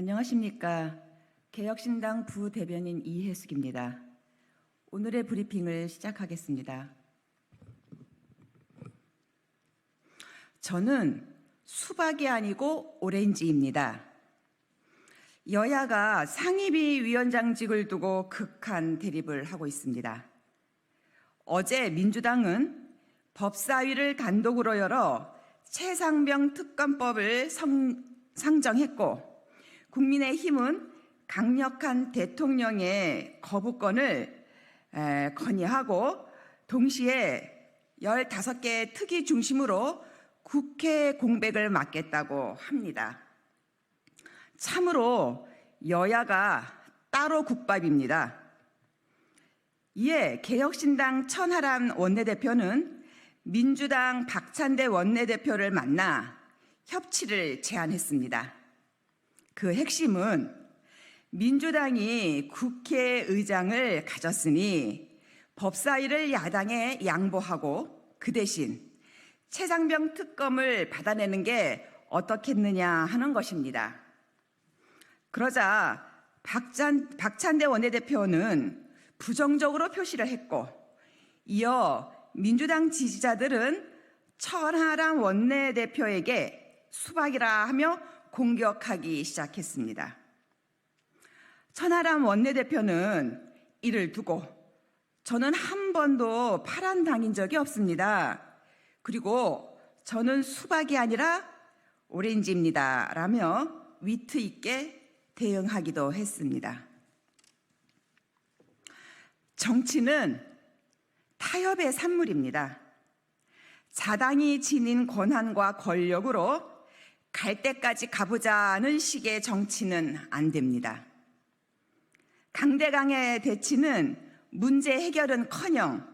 안녕하십니까. 개혁신당 부대변인 이혜숙입니다. 오늘의 브리핑을 시작하겠습니다. 저는 수박이 아니고 오렌지입니다. 여야가 상임위 위원장직을 두고 극한 대립을 하고 있습니다. 어제 민주당은 법사위를 단독으로 열어 최상병 특검법을 성- 상정했고 국민의힘은 강력한 대통령의 거부권을 에, 건의하고 동시에 15개 특위 중심으로 국회 공백을 막겠다고 합니다. 참으로 여야가 따로 국밥입니다. 이에 개혁신당 천하람 원내대표는 민주당 박찬대 원내대표를 만나 협치를 제안했습니다. 그 핵심은 민주당이 국회의장을 가졌으니 법사위를 야당에 양보하고 그 대신 최상병 특검을 받아내는 게 어떻겠느냐 하는 것입니다. 그러자 박찬, 박찬대 원내대표는 부정적으로 표시를 했고 이어 민주당 지지자들은 천하람 원내대표에게 수박이라 하며 공격하기 시작했습니다. 천하람 원내대표는 이를 두고 저는 한 번도 파란 당인 적이 없습니다. 그리고 저는 수박이 아니라 오렌지입니다. 라며 위트 있게 대응하기도 했습니다. 정치는 타협의 산물입니다. 자당이 지닌 권한과 권력으로 갈 때까지 가보자는 식의 정치는 안 됩니다. 강대강의 대치는 문제 해결은 커녕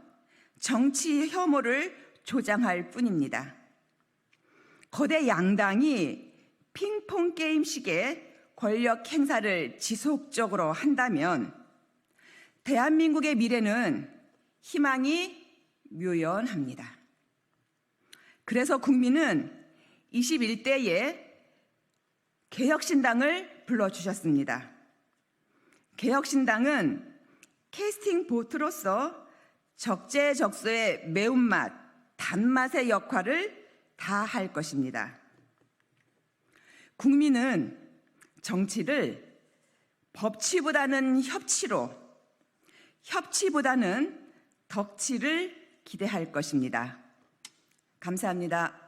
정치 혐오를 조장할 뿐입니다. 거대 양당이 핑퐁 게임식의 권력 행사를 지속적으로 한다면 대한민국의 미래는 희망이 묘연합니다. 그래서 국민은 21대에 개혁신당을 불러주셨습니다. 개혁신당은 캐스팅 보트로서 적재적소의 매운맛, 단맛의 역할을 다 할 것입니다. 국민은 정치를 법치보다는 협치로, 협치보다는 덕치를 기대할 것입니다. 감사합니다.